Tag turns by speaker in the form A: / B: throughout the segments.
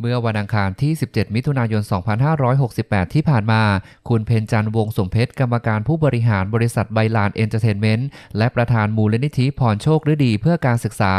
A: เมื่อวันอังคารที่ 17 มิถุนายน 2568 ที่ผ่านมา คุณเพนจันทร์วงสมเพชร กรรมการผู้บริหารบริษัทไบลานเอนเตอร์เทนเมนต์และประธานมูลนิธิพรโชคฤดีเพื่อการศึกษา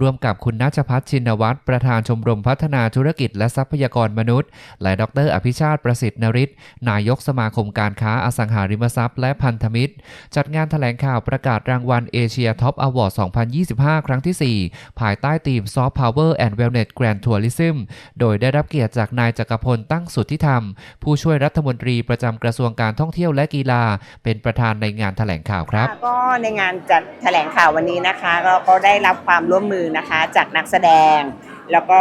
A: ร่วมกับคุณนัชพัฒน์ชินวัตรประธานชมรมพัฒนาธุรกิจและทรัพยากรมนุษย์ และดร อภิชาติประสิทธิ์นริศนายกสมาคมการค้าอสังหาริมทรัพย์และพันธมิตร จัดงานแถลงข่าวประกาศรางวัลเอเชียท็อปอวอร์ด 2025 ครั้งที่ 4 ภายใต้ธีม Soft Power and Wellness Grand Tourism โดยได้รับเกียรติจากนายจักรพลตั้งสุทธิธรรม ผู้ช่วยรัฐมนตรีประจำกระทรวงการท่องเที่ยวและกีฬา เป็นประธานในงานแถลงข่าวครับ
B: ก็ในงานจัดแถลงข่าววันนี้นะคะก็ก็ได้รับความร่วมมือนะคะจากนักแสดง แล้วก็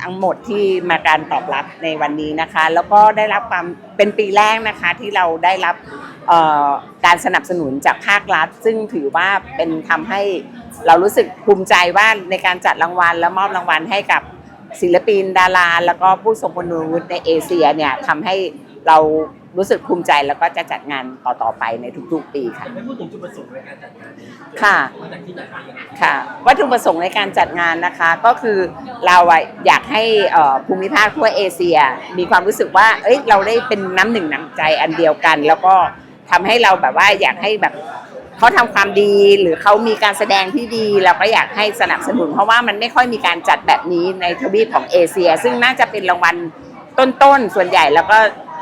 B: ทั้งหมดที่มาการตอบรับในวันนี้นะคะ แล้วก็ได้รับความเป็นปีแรกนะคะที่เราได้รับการสนับสนุนจากภาครัฐ ซึ่งถือว่าเป็นทำให้เรารู้สึกภูมิใจว่าในการจัดรางวัลและมอบรางวัลให้กับ ศิลปินดารา แล้วก็ผู้ทรงคุณวุฒิในเอเชียเนี่ยทำให้เรารู้สึกภูมิใจแล้วก็จะจัดงานต่อ ๆ ไปในทุก ๆ ปีค่ะ
C: ไม่พูดถึงจุดประสงค์ในการจัดงานนี้
B: ค่ะ
C: มาจากที่ไหนมาอย่างไร
B: ค่ะ วัตถุประสงค์ในการจัดงานนะคะก็คือเราอะอยากให้เอ่อภูมิภาคทั่วเอเชีย มีความรู้สึกว่า เอ้ยเราได้เป็นน้ำหนึ่งน้ำใจอันเดียวกัน แล้วก็ ทำให้เราแบบว่าอยากให้แบบเขาทำความดีหรือเขามีการแสดงที่ดีเราก็อยากให้สนับสนุน เพราะว่ามันไม่ค่อยมีการจัดแบบนี้ในทวีปของเอเชีย ซึ่งน่าจะเป็นรางวัลต้นๆส่วนใหญ่แล้วก็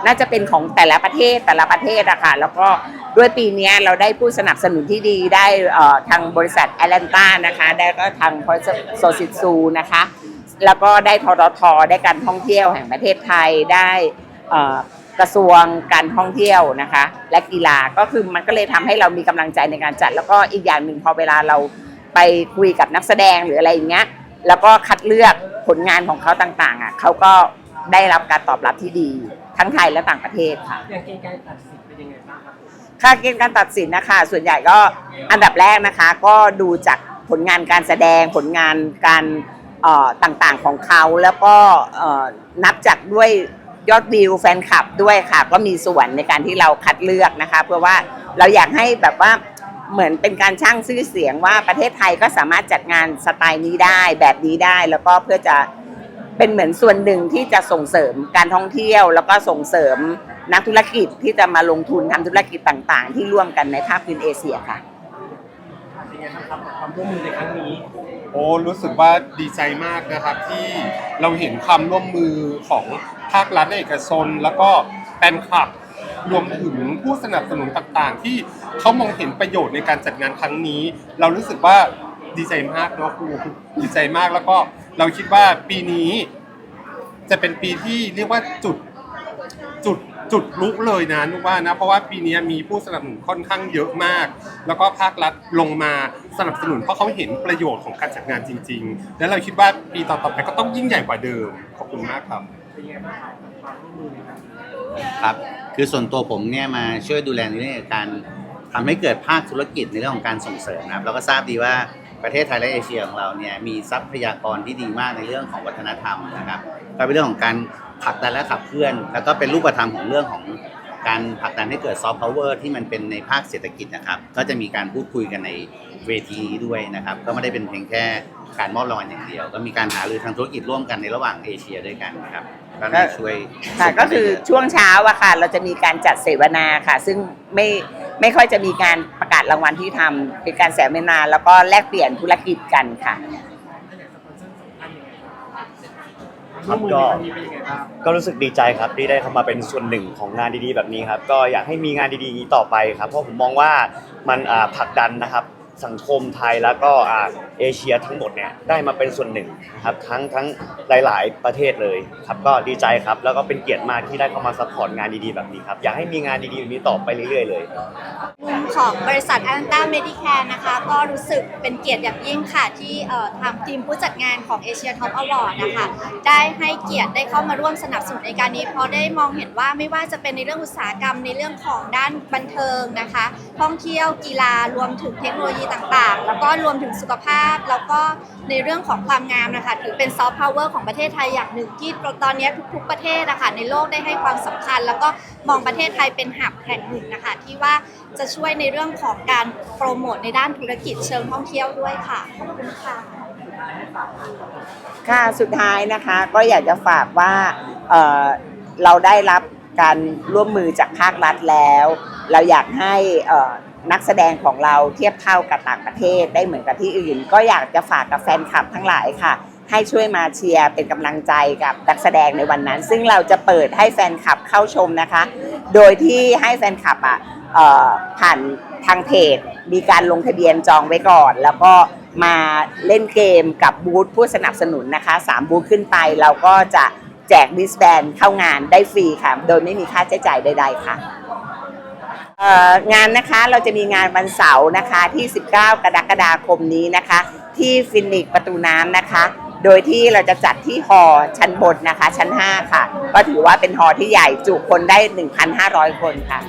B: น่าจะเป็นของแต่ละประเทศแต่ละประเทศอะค่ะแล้วก็ด้วยปีเนี้ยเราได้ผู้สนับสนุนที่ดีได้เอ่อทางบริษัทแอตแลนตานะคะได้ก็ทางโซซิซูนะคะ แล้วก็ได้ทททได้การท่องเที่ยวแห่งประเทศไทยได้ กระทรวงการท่องเที่ยวนะคะ และกีฬาก็คือมันก็เลยทำให้เรามีกำลังใจในการจัด แล้วก็อีกอย่างหนึ่งพอเวลาเราไปคุยกับนักแสดงหรืออะไรอย่างเงี้ยแล้วก็คัดเลือกผลงานของเขาต่างๆอะเขาก็ได้รับการตอบรับที่ดี ทั้งไทยและต่างประเทศค่ะ
C: อย่างเกณฑ์การตัดสินเป็นยังไงบ้างครับ
B: ค่าเกณฑ์การตัดสินนะคะ ส่วนใหญ่ก็อันดับแรกนะคะ ก็ดูจากผลงานการแสดงผลงานการเอ่อต่างๆของเขาแล้วก็เอ่อนับจากด้วย ยอดวิวแฟนคลับด้วยค่ะ ก็มีส่วนในการที่เราคัดเลือกนะคะ เพื่อว่าเราอยากให้แบบว่าเหมือนเป็นการช่างชื่อเสียงว่าประเทศไทยก็สามารถจัดงานสไตล์นี้ได้แบบนี้ได้ แล้วก็เพื่อจะเป็นเหมือนส่วนหนึ่งที่จะส่งเสริมการท่องเที่ยว แล้วก็ส่งเสริมนักธุรกิจที่จะมาลงทุนทำธุรกิจต่าง ๆ ที่ร่วมกันในภาคพื้นเอเชียค่ะ
C: เป็นยังไงครับกับความร่วมมือในครั้งนี้
D: โอ้รู้สึกว่าดีใจมากนะครับที่เราเห็นความร่วมมือของภาครัฐและเอกชน แล้วก็แฟนคลับรวมถึงผู้สนับสนุนต่างๆ ที่เขามองเห็นประโยชน์ในการจัดงานครั้งนี้ เรารู้สึกว่าดีใจมากเนาะครูดีใจมากแล้วก็เราคิดว่าปีนี้ จะเป็นปีที่เรียกว่าจุดจุด จุดลุกเลยนะนุกว่านะเพราะว่าปีนี้มีผู้สนับสนุนค่อนข้างเยอะมาก แล้วก็ภาครัฐลงมาสนับสนุนเพราะเขาเห็นประโยชน์ของการจัดงานจริง ๆ แล้วเราคิดว่าปีต่อๆไปก็ต้องยิ่งใหญ่กว่าเดิมขอบคุณมากครับ
C: เยังไงบ้างครับครั
E: บ คือส่วนตัวผมเนี่ยมาช่วยดูแลในเรื่องการทำให้เกิดภาคธุรกิจในเรื่องของการส่งเสริมนะครับเราก็ทราบดีว่า ประเทศไทยและเอเชียของเราเนี่ยมีทรัพยากรที่ดีมากในเรื่องของวัฒนธรรมนะครับก็เป็นเรื่องของการผลักดันและขับเคลื่อน แล้วก็เป็นรูปธรรมของเรื่องของการผลักดันให้เกิดซอฟต์พาวเวอร์ที่มันเป็นในภาคเศรษฐกิจนะครับ ก็จะมีการพูดคุยกันในเวทีนี้ด้วยนะครับ ก็ไม่ได้เป็นเพียงแค่การมอบรางวัลอย่างเดียว ก็มีการหารือทางธุรกิจร่วมกันในระหว่างเอเชียด้วยกันนะครับก็ได้ช่วย
B: ค่ะก็คือช่วงเช้าอะค่ะ เราจะมีการจัดเสวนาค่ะ ซึ่งไม่ไม่ค่อยจะมีการประกาศรางวัลที่ทำเป็นการเสวนาแล้วก็แลกเปลี่ยนธุรกิจกันค่ะ
C: ถ้าอยากสปอนเซอร์สำคัญยังไงบ้างร่วมมือในครั้งนี้เป็นยังไงบ้าง
F: ก็รู้สึกดีใจครับที่ได้เข้ามาเป็นส่วนหนึ่งของงานดีๆ แบบนี้ครับ ก็อยากให้มีงานดีๆอย่างนี้ต่อไปครับเพราะผมมองว่ามันอ่าผลักดันนะครับ สังคมไทยแล้วก็อ่าเอเชียทั้งหมดเนี่ยได้มาเป็นส่วนหนึ่งนะครับทั้งทั้งหลาย ๆ ประเทศเลยครับ ก็ดีใจครับ แล้วก็เป็นเกียรติมากที่ได้เข้ามาซัพพอร์ตงานดีๆแบบนี้ครับอยากให้มีงานดีๆแบบนี้ต่อไปเรื่อยๆเลย
G: มุม ของบริษัท a n t a Medicare นะคะ ก็รู้สึกเป็นเกียรติอย่างยิ่งค่ะ ที่ทางทีมผู้จัดงานของ Asia Top Award นะคะ ได้ให้เกียรติได้เข้ามาร่วมสนับสนุนในการนี้ เพราะได้มองเห็นว่าไม่ว่าจะเป็นในเรื่องอุตสาหกรรมในเรื่องของด้านบันเทิงนะคะ ท่องเที่ยวกีฬารวมถึงเทคโนโลยีต่างๆ แล้วก็รวมถึงสุขภาพ แล้วก็ในเรื่องของความงามนะคะถือเป็นซอฟต์พาวเวอร์ของประเทศไทยอย่างหนึ่งที่ตอนนี้ทุกๆประเทศนะคะในโลกได้ให้ความสำคัญ แล้วก็มองประเทศไทยเป็นหับแห่งหนึ่งนะคะที่ว่าจะช่วยในเรื่องของการโปรโมทในด้านธุรกิจเชิงท่องเที่ยวด้วยค่ะขอบคุณค่ะ
B: ค่ะสุดท้ายนะคะ ก็อยากจะฝากว่าเเราได้รับการร่วมมือจากภาครัฐแล้ว เราอยากให้นักแสดงของเราเทียบเท่ากับต่างประเทศได้เหมือนกับที่อื่น ก็อยากจะฝากกับแฟนคลับทั้งหลายค่ะ ให้ช่วยมาเชียร์เป็นกำลังใจกับนักแสดงในวันนั้น ซึ่งเราจะเปิดให้แฟนคลับเข้าชมนะคะ โดยที่ให้แฟนคลับอะเอ่อ ผ่านทางเพจมีการลงทะเบียนจองไว้ก่อน แล้วก็มาเล่นเกมกับบูธผู้สนับสนุนนะคะสามบูธขึ้นไปเราก็จะแจกดิสแบนเข้างานได้ฟรีค่ะ โดยไม่มีค่าใช้จ่ายใด ๆ ค่ะงานนะคะเราจะมีงานวันเสาร์นะคะที่ 19 กรกฎาคมนี้นะคะ ที่ฟินิกประตูน้ำนะคะ โดยที่เราจะจัดที่ฮอชั้นบนนะคะ ชั้น 5 ค่ะ ก็ถือว่าเป็นฮอที่ใหญ่จุคนได้ 1,500 คนค่ะ